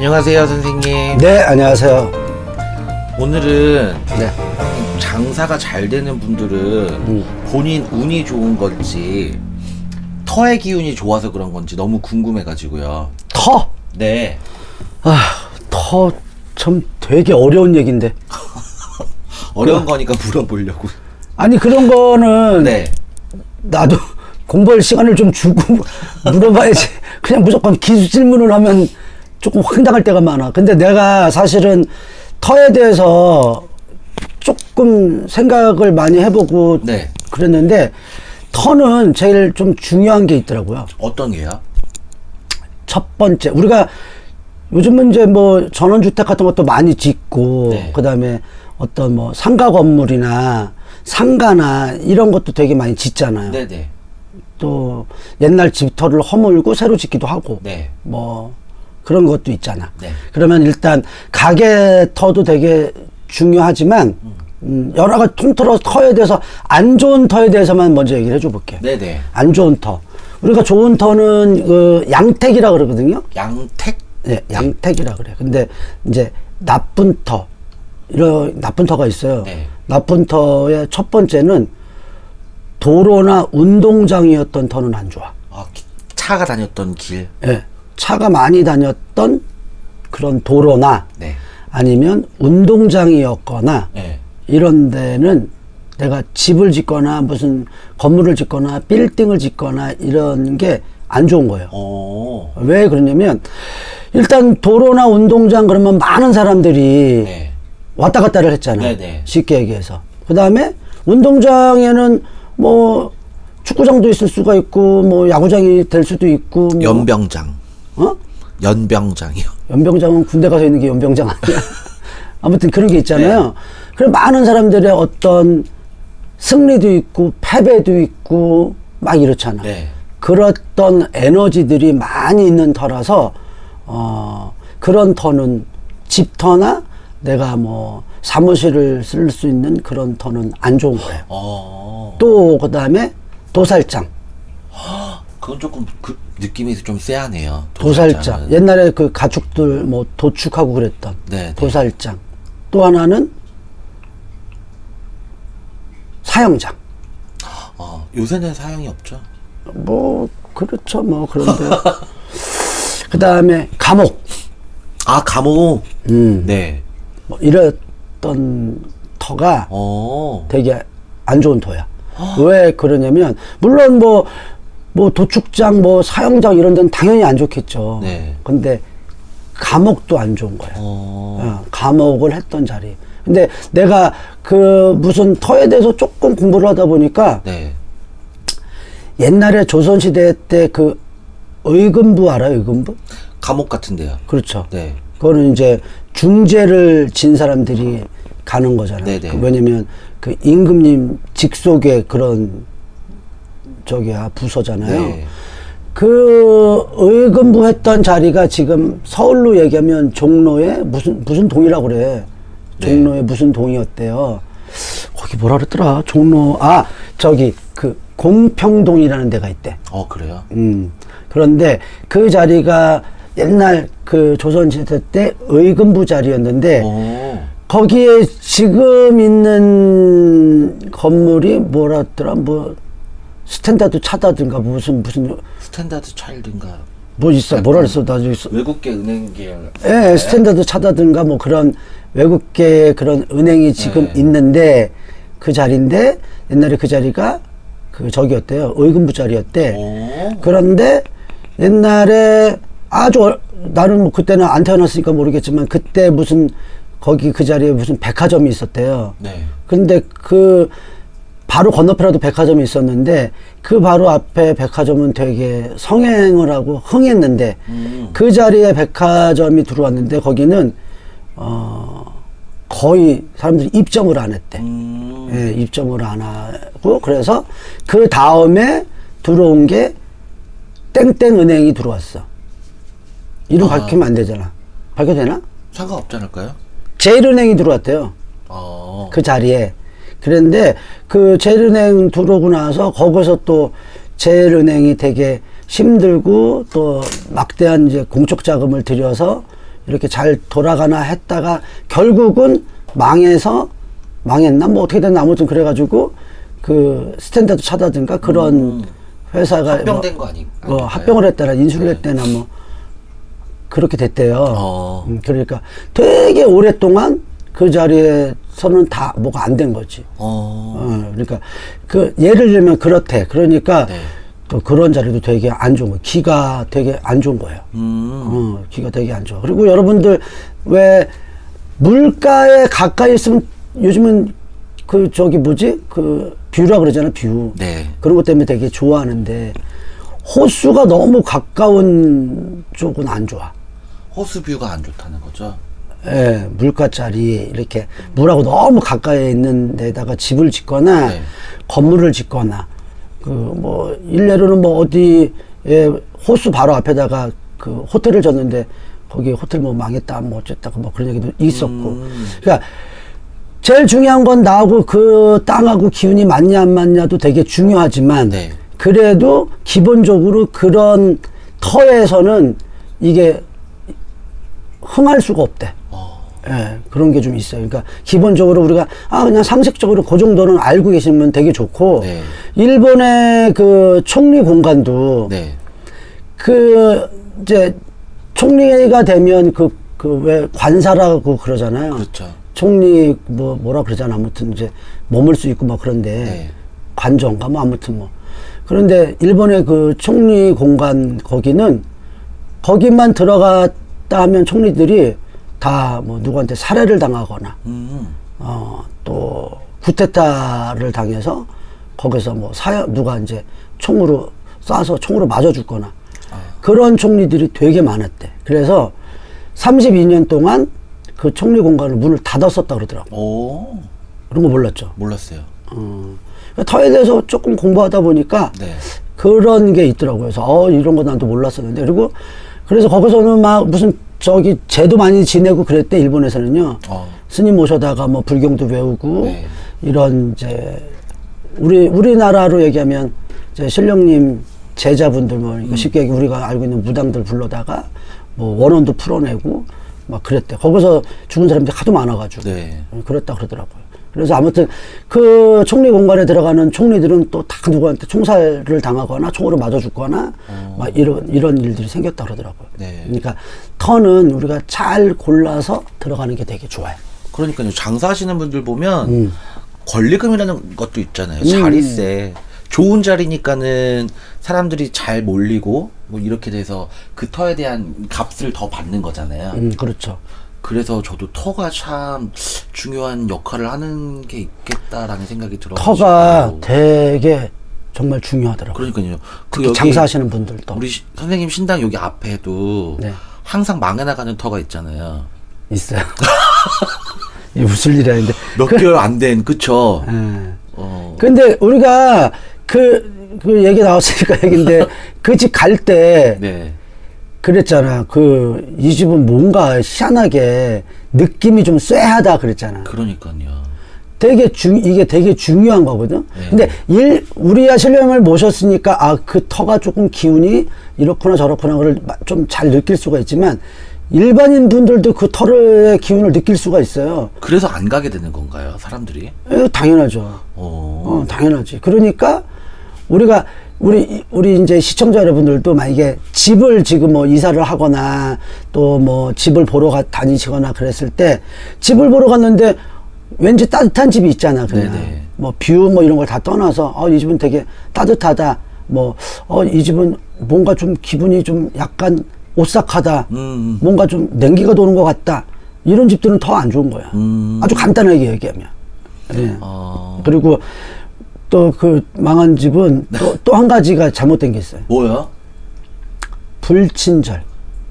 안녕하세요 선생님 네, 안녕하세요. 오늘은 네. 장사가 잘 되는 분들은 음. 본인 운이 좋은 건지 터의 기운이 좋아서 그런 건지 너무 궁금해가지고요 터. 네 아, 터 참 되게 어려운 얘기인데. 어려운 거니까 물어보려고 아니 그런 거는 네 나도 공부할 시간을 좀 주고 물어봐야지. 그냥 무조건 기술 질문을 하면 조금 황당할 때가 많아. 근데 내가 사실은 터에 대해서 조금 생각을 많이 해보고 네. 그랬는데 터는 제일 좀 중요한 게 있더라고요. 어떤 게요? 첫 번째 우리가 요즘은 이제 뭐 전원주택 같은 것도 많이 짓고 네. 그다음에 어떤 뭐 상가 건물이나 상가나 이런 것도 되게 많이 짓잖아요. 네네 또 옛날 집터를 허물고 새로 짓기도 하고 네. 뭐 그런 것도 있잖아. 네. 그러면 일단 가게 터도 되게 중요하지만 음, 여러 가지 통틀어서 터에 대해서 안 좋은 터에 대해서만 먼저 얘기를 해줘 볼게. 네네 안 좋은 터. 우리가 좋은 터는 그 양택이라 그러거든요. 양택? 네, 양택이라 그래. 근데 이제 나쁜 터, 이런 나쁜 터가 있어요. 네. 나쁜 터의 첫 번째는 도로나 운동장이었던 터는 안 좋아. 아, 기- 차가 다녔던 길 예, 차가 많이 다녔던 그런 도로나 네. 아니면 운동장이었거나 네. 이런 데는 내가 집을 짓거나 무슨 건물을 짓거나 빌딩을 짓거나 이런 게 안 좋은 거예요. 어. 왜 그러냐면 일단 도로나 운동장 그러면 많은 사람들이 네. 왔다 갔다를 했잖아. 네네. 쉽게 얘기해서. 그 다음에 운동장에는 뭐 축구장도 있을 수가 있고 뭐 야구장이 될 수도 있고 뭐 연병장 어? 연병장이요 연병장은 군대 가서 있는 게 연병장 아니야. 아무튼 그런 게 있잖아요. 네. 그럼 많은 사람들의 어떤 승리도 있고 패배도 있고 막 이렇잖아. 네. 그랬던 에너지들이 많이 있는 터라서 어 그런 터는 집터나 내가 뭐 사무실을 쓸 수 있는 그런 터는 안 좋은 거예요. 어. 또 그다음에 도살장. 그건 조금 그 느낌이 좀 쎄하네요. 도살장. 옛날에 그 가축들 뭐 도축하고 그랬던 네, 네. 도살장. 또 하나는 사형장. 어, 요새는 사용이 없죠. 뭐 그렇죠. 뭐 그런데 그 다음에 감옥. 아 감옥. 음. 네. 뭐 이랬던 터가 어. 되게 안 좋은 터야. 왜 그러냐면 물론 뭐 뭐 도축장 뭐 사형장 이런 데는 당연히 안 좋겠죠. 네. 근데 감옥도 안 좋은 거야. 어. 어, 감옥을 했던 자리. 근데 내가 그 무슨 터에 대해서 조금 공부를 하다 보니까 네. 옛날에 조선시대 때 그 의금부 알아요? 의금부? 감옥 같은데요. 그렇죠. 네. 그거는 이제 중재를 진 사람들이 가는 거잖아요. 네네. 그 왜냐면 그 임금님 직속의 그런 저기야 부서잖아요. 네. 그 의금부 했던 자리가 지금 서울로 얘기하면 종로에 무슨 무슨 동이라고 그래. 네. 종로에 무슨 동이었대요. 거기 뭐라 그랬더라? 종로 아 저기 그 공평동이라는 데가 있대. 어 그래요? 음. 그런데 그 자리가 옛날 그 조선 시대 때 의금부 자리였는데 어. 거기에 지금 있는 건물이 뭐라 더라 뭐 스탠다드 차다든가 무슨 무슨 스탠다드 차일드인가 뭐 있어 뭐라 그랬어 나중에 있어 외국계 은행 계열. 예 스탠다드 차다든가 뭐 그런 외국계 그런 은행이 지금 네. 있는데 그 자리인데 옛날에 그 자리가 그 저기였대요 의금부 자리였대 어. 그런데 옛날에 아주 얼- 나는 뭐 그때는 안 태어났으니까 모르겠지만 그때 무슨 거기 그 자리에 무슨 백화점이 있었대요. 네. 근데 그 바로 건너편에도 백화점이 있었는데 그 바로 앞에 백화점은 되게 성행을 하고 흥했는데 음. 그 자리에 백화점이 들어왔는데 거기는 어 거의 사람들이 입점을 안 했대. 음. 예, 입점을 안 하고 그래서 그 다음에 들어온 게 땡땡 은행이 들어왔어. 이름 아. 밝히면 안 되잖아. 밝혀도 되나? 상관없지 않을까요? 제일은행이 들어왔대요. 어. 그 자리에. 그런데 그 제일은행 들어오고 나서 거기서 또 제일은행이 되게 힘들고 또 막대한 이제 공적 자금을 들여서 이렇게 잘 돌아가나 했다가 결국은 망해서 망했나 뭐 어떻게 됐나 아무튼 그래가지고 그 스탠다드 차다든가 그런 회사가 음. 합병된 거 아니? 뭐? 합병을 했다나 인수를 네. 했다나 뭐 그렇게 됐대요. 어. 음, 그러니까 되게 오랫동안 그 자리에 서는 다 뭐가 안 된 거지. 어. 어, 그러니까 그 예를 들면 그렇대. 그러니까 네. 또 그런 자리도 되게 안 좋은 거예요. 기가 되게 안 좋은 거예요. 음. 어, 기가 되게 안 좋아. 그리고 여러분들 왜 물가에 가까이 있으면 요즘은 그 저기 뭐지 그 뷰라 그러잖아 뷰. 네. 그런 것 때문에 되게 좋아하는데 호수가 너무 가까운 쪽은 안 좋아. 호수 뷰가 안 좋다는 거죠. 예, 물가짜리 이렇게 물하고 너무 가까이 있는 데다가 집을 짓거나 네. 건물을 짓거나 그 뭐 일례로는 뭐 어디에 호수 바로 앞에다가 그 호텔을 졌는데 거기 호텔 뭐 망했다 뭐 어쨌다고 뭐 그런 얘기도 있었고 음. 그러니까 제일 중요한 건 나하고 그 땅하고 기운이 맞냐 안 맞냐도 되게 중요하지만 네. 그래도 기본적으로 그런 터에서는 이게 흥할 수가 없대. 어. 예, 그런 게 좀 있어요. 그러니까 기본적으로 우리가 아 그냥 상식적으로 그 정도는 알고 계시면 되게 좋고 네. 일본의 그 총리 공간도 네. 그 이제 총리가 되면 그 그 왜 관사라고 그러잖아요. 그렇죠. 총리 뭐 뭐라 그러잖아. 아무튼 이제 머물 수 있고 막 그런데 네. 관정가 뭐 아무튼 뭐 그런데 일본의 그 총리 공간 거기는 거기만 들어갔다 하면 총리들이 다 뭐 누구한테 살해를 당하거나 음. 어, 또 구테타를 당해서 거기서 뭐 사형 누가 이제 총으로 쏴서 총으로 맞아 죽거나 그런 총리들이 되게 많았대. 그래서 32년 동안 그 총리 공간을 문을 닫았었다 그러더라고. 오. 그런 거 몰랐죠. 몰랐어요. 어. 터에 대해서 조금 공부하다 보니까 네. 그런 게 있더라고요. 그래서 어 이런 거 난또 몰랐었는데 그리고 그래서 거기서는 막 무슨 저기 제도 많이 지내고 그랬대 일본에서는요. 어. 스님 모셔다가 뭐 불경도 배우고 네. 이런 이제 우리 우리나라로 얘기하면 이제 신령님 제자분들 뭐 그러니까 쉽게 얘기 우리가 알고 있는 무당들 불러다가 뭐 원원도 풀어내고 막 그랬대. 거기서 죽은 사람들이 하도 많아가지고 네. 그랬다 그러더라고요. 그래서 아무튼 그 총리 공간에 들어가는 총리들은 또 다 누구한테 총살을 당하거나 총으로 맞아 죽거나 막 이런 이런 일들이 생겼다 그러더라고요. 네. 그러니까 터는 우리가 잘 골라서 들어가는 게 되게 좋아요. 그러니까요. 장사하시는 분들 보면 음. 권리금이라는 것도 있잖아요. 자리세. 좋은 자리니까는 사람들이 잘 몰리고 뭐 이렇게 돼서 그 터에 대한 값을 더 받는 거잖아요. 음, 그렇죠. 그래서 저도 터가 참 중요한 역할을 하는 게 있겠다라는 생각이 들어요. 터가 되게 정말 중요하더라고요. 그러니까요. 그 장사하시는 분들도 우리 시- 선생님 신당 여기 앞에도 네. 항상 망해 나가는 터가 있잖아요. 있어요. 이게 무슨 일이야, 근데. 몇 개월 안 된 그쵸? 예. 어. 근데 우리가 그, 그 얘기 나왔으니까 얘기인데 그 집 갈때 네. 그랬잖아. 그, 이 집은 뭔가 희한하게 느낌이 좀 쎄하다 그랬잖아. 그러니까요. 되게 중, 이게 되게 중요한 거거든. 네. 근데 일, 우리야 신령을 모셨으니까 아, 그 터가 조금 기운이 이렇구나 저렇구나 를좀잘 느낄 수가 있지만 일반인 분들도 그 털의 기운을 느낄 수가 있어요. 그래서 안 가게 되는 건가요, 사람들이? 에, 당연하죠. 어. 어, 당연하지. 그러니까 우리가 우리 우리 이제 시청자 여러분들도 만약에 집을 지금 뭐 이사를 하거나 또 뭐 집을 보러 가, 다니시거나 그랬을 때 집을 보러 갔는데 왠지 따뜻한 집이 있잖아 그냥 네네. 뭐뷰뭐 이런 걸 다 떠나서 어 이 집은 되게 따뜻하다 뭐어이 집은 뭔가 좀 기분이 좀 약간 오싹하다 음. 뭔가 좀 냉기가 도는 것 같다 이런 집들은 더 안 좋은 거야 음. 아주 간단하게 얘기하면 예. 어. 그리고 또 그 망한 집은 또또한 가지가 잘못된 게 있어요. 뭐요? 불친절.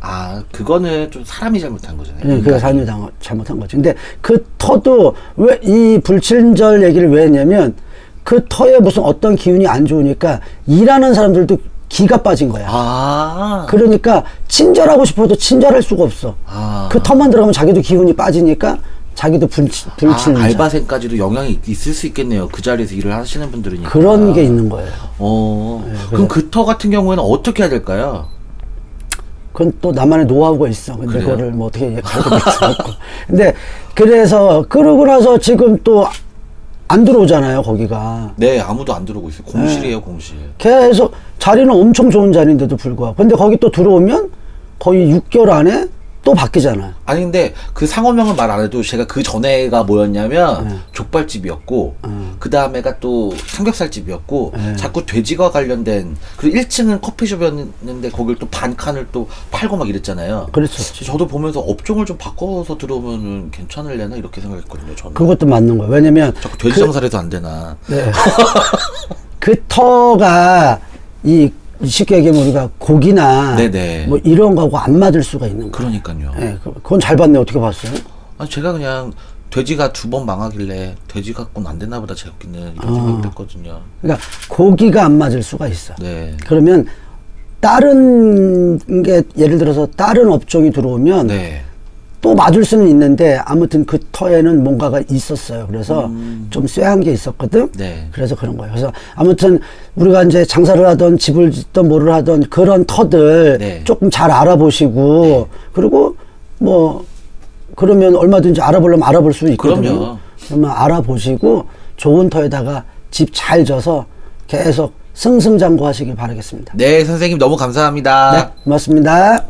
아, 그거는 좀 사람이 잘못한 거잖아요. 예, 그게 인간이. 삶이 당- 잘못한 거지. 근데 그 터도 왜 이 불친절 얘기를 왜 했냐면 그 터에 무슨 어떤 기운이 안 좋으니까 일하는 사람들도 기가 빠진 거야. 아. 그러니까 친절하고 싶어도 친절할 수가 없어. 아. 그 터만 들어가면 자기도 기운이 빠지니까 자기도 불, 아, 불친절. 알바생까지도 영향이 있- 있을 수 있겠네요. 그 자리에서 일을 하시는 분들이니까. 그런 게 있는 거예요. 어. 네, 그럼 그 터 같은 경우에는 어떻게 해야 될까요? 그건 또 나만의 노하우가 있어. 근데 그래요? 그거를 뭐 어떻게 가르쳐 줄 수가 없고. 근데 그래서 그러고 나서 지금 또 안 들어오잖아요, 거기가. 네, 아무도 안 들어오고 있어요. 공실이에요, 네. 공실. 계속 자리는 엄청 좋은 자리인데도 불구하고. 근데 거기 또 들어오면 거의 6개월 안에 또 바뀌잖아요. 아니 근데 그 상호명은 말안 해도 제가 그 전에가 뭐였냐면 네. 족발집이었고 그 다음에가 또 삼겹살집이었고 네. 자꾸 돼지가 관련된 그리고 1층은 커피숍이었는데 거길 또 반 칸을 또 팔고 막 이랬잖아요. 그랬었지. 저도 보면서 업종을 좀 바꿔서 들어오면은 괜찮을려나 이렇게 생각했거든요. 저는 그것도 맞는 거예요. 왜냐면 자꾸 돼지 장사해도 안 되나. 네. 그 터가 이 쉽게 얘기하면 우리가 고기나 네네. 뭐 이런 거하고 안 맞을 수가 있는 거예요. 그러니까요. 네, 그- 그건 잘 봤네. 어떻게 봤어요? 아니 제가 그냥 돼지가 두 번 망하길래 돼지 갖고는 안 되나 보다 제 웃기는 이런 생각을 했거든요. 그러니까 고기가 안 맞을 수가 있어. 네. 그러면 다른 게 예를 들어서 다른 업종이 들어오면 네. 또 맞을 수는 있는데 아무튼 그 터에는 뭔가가 있었어요. 그래서 좀 쇠한 게 있었거든. 음. 네. 그래서 그런 거예요. 그래서 아무튼 우리가 이제 장사를 하던 집을 짓던 뭐를 하던 그런 터들 네. 조금 잘 알아보시고 그리고 뭐 그러면 얼마든지 알아보려면 알아볼 수 있거든요. 그럼요. 그러면 알아보시고 좋은 터에다가 집 잘 져서 계속 승승장구 하시길 바라겠습니다. 네, 선생님 너무 감사합니다. 네, 고맙습니다.